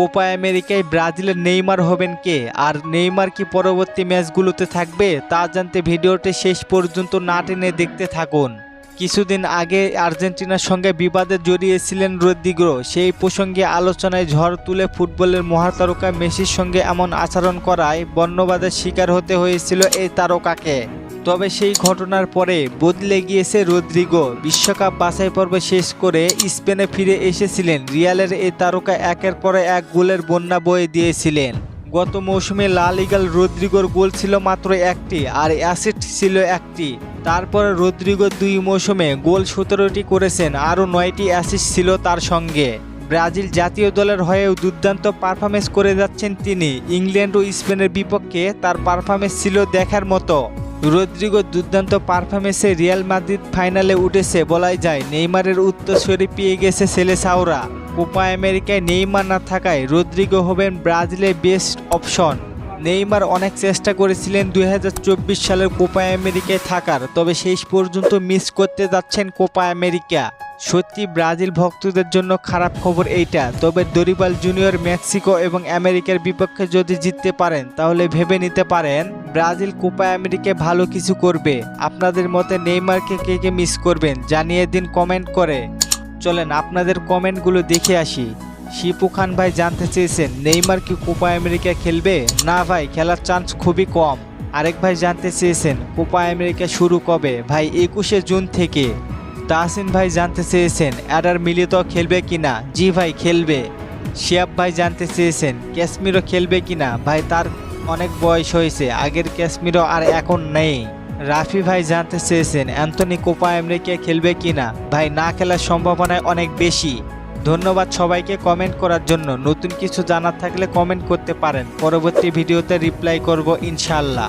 Copa আমেরিকায় ব্রাজিলের Neymar হবেন কে? আর নেইমার কি পরবর্তী ম্যাচগুলোতে থাকবে? তা জানতে ভিডিওটি শেষ পর্যন্ত না টেনে দেখতে থাকুন। কিছুদিন আগে আর্জেন্টিনার সঙ্গে বিবাদে জড়িয়েছিলেন রদ্রিগো। সেই প্রসঙ্গে আলোচনায় ঝড় তুলে ফুটবলের মহাতারকা মেসির সঙ্গে এমন আচরণ করায় বর্ণবাদের শিকার হতে হয়েছিল এই তারকাকে। তবে সেই ঘটনার পরে বদলে গিয়েছে রদ্রিগো। বিশ্বকাপ বাছাই পর্ব শেষ করে স্পেনে ফিরে এসেছিলেন। রিয়ালের এই তারকা একের পর এক গোলের বন্যা বয়ে দিয়েছিলেন। গত মৌসুমে লা লিগাল রদ্রিগোর গোল ছিল মাত্র একটি আর অ্যাসিস্ট ছিল একটি। তারপরে রদ্রিগো দুই মৌসুমে গোল সতেরোটি করেছেন, আরও নয়টি অ্যাসিস্ট ছিল তার সঙ্গে। ব্রাজিল জাতীয় দলের হয়েও দুর্দান্ত পারফরমেন্স করে যাচ্ছেন তিনি। ইংল্যান্ড ও স্পেনের বিপক্ষে তার পারফরমেন্স ছিল দেখার মতো। রদ্রিগো দুর্দান্ত পারফরমেন্সে রিয়াল মাদ্রিদ ফাইনালে উঠেছে, বলাই যায়। নেইমারের উত্তরসূরি পেয়ে গেছে ছেলে সাউরা কোপা আমেরিকায় নেইমার না থাকায় রদ্রিগো হবেন ব্রাজিলের বেস্ট অপশন। নেইমার অনেক চেষ্টা করেছিলেন দুই হাজার চব্বিশ সালের কোপা আমেরিকায় থাকার, তবে শেষ পর্যন্ত মিস করতে যাচ্ছেন কোপা আমেরিকা। সত্যি ব্রাজিল ভক্তদের জন্য খারাপ খবর এইটা। তবে দরিবাল জুনিয়র মেক্সিকো এবং আমেরিকার বিপক্ষে যদি জিততে পারেন, তাহলে ভেবে নিতে পারেন, ব্রাজিল কোপা আমেরিকায় ভালো কিছু করবে। আপনাদের মতে নেইমারকে কে কে মিস করবেন, জানিয়ে দিন কমেন্ট করে। চলেন, আপনাদের কমেন্টগুলো দেখে আসি। শিপু খান ভাই জানতে চেয়েছেন, নেইমার কি কোপা আমেরিকা খেলবে? না ভাই, খেলার চান্স খুবই কম। আরেক ভাই জানতে চেয়েছেন, কোপা আমেরিকা শুরু কবে? ভাই, একুশে জুন থেকে। তাহসিন ভাই জানতে চেয়েছেন, অ্যাডার মিলিত খেলবে কিনা? জি ভাই, খেলবে। শিয়াব ভাই জানতে চেয়েছেন ক্যাশ্মীরও খেলবে কিনা? ভাই, তার অনেক বয়স হয়েছে, আগের ক্যাশ্মীরও আর এখন নেই। রাফি ভাই জানতে চেয়েছেন, অ্যান্থনি কোপা আমেরিকা খেলবে কিনা? ভাই, না খেলার সম্ভাবনায় অনেক বেশি। ধন্যবাদ সবাইকে কমেন্ট করার জন্য। নতুন কিছু জানার থাকলে কমেন্ট করতে পারেন। পরবর্তী ভিডিওতে রিপ্লাই করব ইনশাল্লাহ